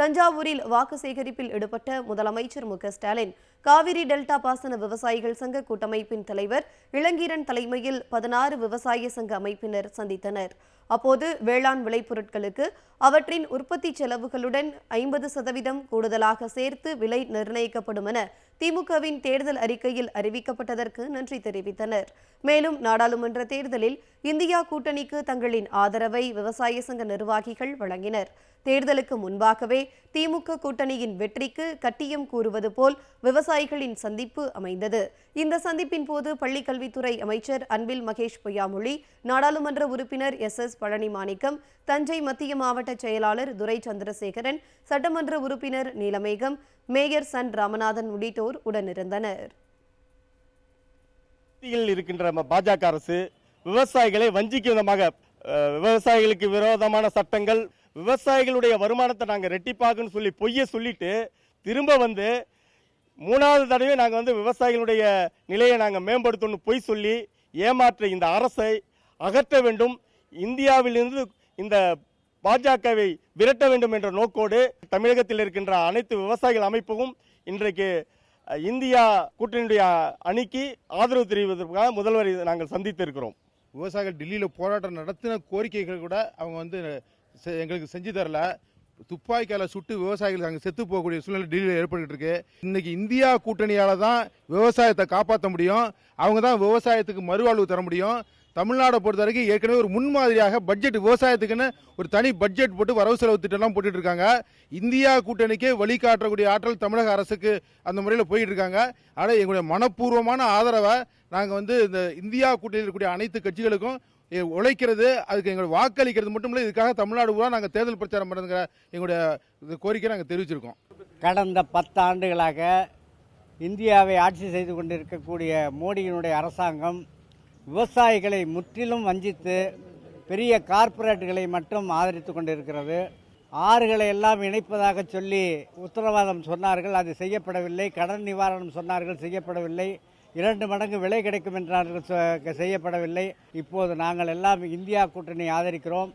தஞ்சாவூரில் வாக்கு சேகரிப்பில் ஈடுபட்ட முதலமைச்சர் மு க ஸ்டாலின். காவிரி டெல்டா பாசன விவசாயிகள் சங்க கூட்டமைப்பின் தலைவர் இளங்கீரன் தலைமையில் பதினாறு விவசாய சங்க அமைப்பினர் சந்தித்தனர். அப்போது வேளாண் விளைபொருட்களுக்கு அவற்றின் உற்பத்தி செலவுகளுடன் ஐம்பது சதவீதம் கூடுதலாக சேர்த்து விலை நிர்ணயிக்கப்படும் என திமுகவின் தேர்தல் அறிக்கையில் அறிவிக்கப்பட்டதற்கு நன்றி தெரிவித்தனர். மேலும் நாடாளுமன்ற தேர்தலில் இந்தியா கூட்டணிக்கு தங்களின் ஆதரவை விவசாய சங்க நிர்வாகிகள் வழங்கினர். தேர்தலுக்கு முன்பாகவே திமுக கூட்டணியின் வெற்றிக்கு கட்டியம் கூறுவது போல் விவசாயிகளின் சந்திப்பு அமைந்தது. இந்த சந்திப்பின் போது பள்ளிக் கல்வித்துறை அமைச்சர் அன்பில் மகேஷ் பொய்யாமொழி நாடாளுமன்ற உறுப்பினர் எஸ். எஸ். பழனி மாணிக்கம் தஞ்சை மத்திய மாவட்ட செயலாளர் துரை சந்திரசேகரன் சட்டமன்ற உறுப்பினர் நீலமேகம் மேயர் சன் ராமநாதன் உள்ளிட்டோர் உடனிருந்தனர். இருக்கின்ற நம்ம பாஜக அரசு விவசாயிகளை வஞ்சிக்கும் விதமாக விவசாயிகளுக்கு விரோதமான சட்டங்கள் விவசாயிகளுடைய வருமானத்தை நாங்கள் ரெட்டிப்பாக்குன்னு சொல்லி பொய்ய சொல்லிட்டு திரும்ப வந்து மூணாவது தடவை நாங்கள் வந்து விவசாயிகளுடைய நிலையை நாங்கள் மேம்படுத்தணும்னு பொய் சொல்லி ஏமாற்ற இந்த அரசை அகற்ற வேண்டும். இந்தியாவிலிருந்து இந்த பாஜகவை விரட்ட வேண்டும் என்ற நோக்கோடு தமிழகத்தில் இருக்கின்ற அனைத்து விவசாயிகள் அமைப்பும் இன்றைக்கு இந்தியா கூட்டணியுடைய அணிக்கு ஆதரவு தெரிவிப்பதற்காக முதல்வரை நாங்கள் சந்தித்திருக்கிறோம். விவசாயிகள் டெல்லியில் போராட்டம் நடத்தின கோரிக்கைகள் கூட அவங்க வந்து செ- எங்களுக்கு செஞ்சு தரல. துப்பாக்கியால் சுட்டு விவசாயிகள் அங்கே செத்து போகக்கூடிய சூழ்நிலை டெல்லியில் ஏற்பட்டு இருக்கு இன்னைக்கு இந்தியா கூட்டணியால் தான் விவசாயத்தை காப்பாற்ற முடியும். அவங்க தான் விவசாயத்துக்கு மறுவாழ்வு தர முடியும். தமிழ்நாடை பொறுத்த வரைக்கும் ஏற்கனவே ஒரு முன்மாதிரியாக பட்ஜெட் விவசாயத்துக்குன்னு ஒரு தனி பட்ஜெட் போட்டு வரவு செலவு திட்டம்லாம் போட்டுட்டு இருக்காங்க இந்தியா கூட்டணிக்கே வழிகாட்டக்கூடிய ஆற்றல் தமிழக அரசுக்கு அந்த முறையில் போயிட்டு இருக்காங்க ஆனால் எங்களுடைய மனப்பூர்வமான ஆதரவை நாங்கள் வந்து இந்த இந்தியா கூட்டணியில் இருக்கக்கூடிய அனைத்து கட்சிகளுக்கும் உழைக்கிறது அதுக்கு எங்களுடைய வாக்களிக்கிறது மட்டும் இல்லை இதுக்காக தமிழ்நாடு பூரா நாங்கள் தேர்தல் பிரச்சாரம் பண்ணுங்கிற எங்களுடைய இது கோரிக்கையை நாங்கள் தெரிவிச்சிருக்கோம். கடந்த பத்தாண்டுகளாக இந்தியாவை ஆட்சி செய்து கொண்டிருக்கக்கூடிய மோடியினுடைய அரசாங்கம் விவசாயிகளை முற்றிலும் வஞ்சித்து பெரிய கார்ப்பரேட்டுகளை மட்டும் ஆதரித்து கொண்டிருக்கிறது. ஆறுகளை எல்லாம் இணைப்பதாக சொல்லி உத்தரவாதம் சொன்னார்கள் அது செய்யப்படவில்லை. கடன் நிவாரணம் சொன்னார்கள் செய்யப்படவில்லை. இரண்டு மடங்கு விலை கிடைக்கும் என்றார்கள் செய்யப்படவில்லை. இப்போது நாங்கள் எல்லாம் இந்தியா கூட்டணி ஆதரிக்கிறோம்.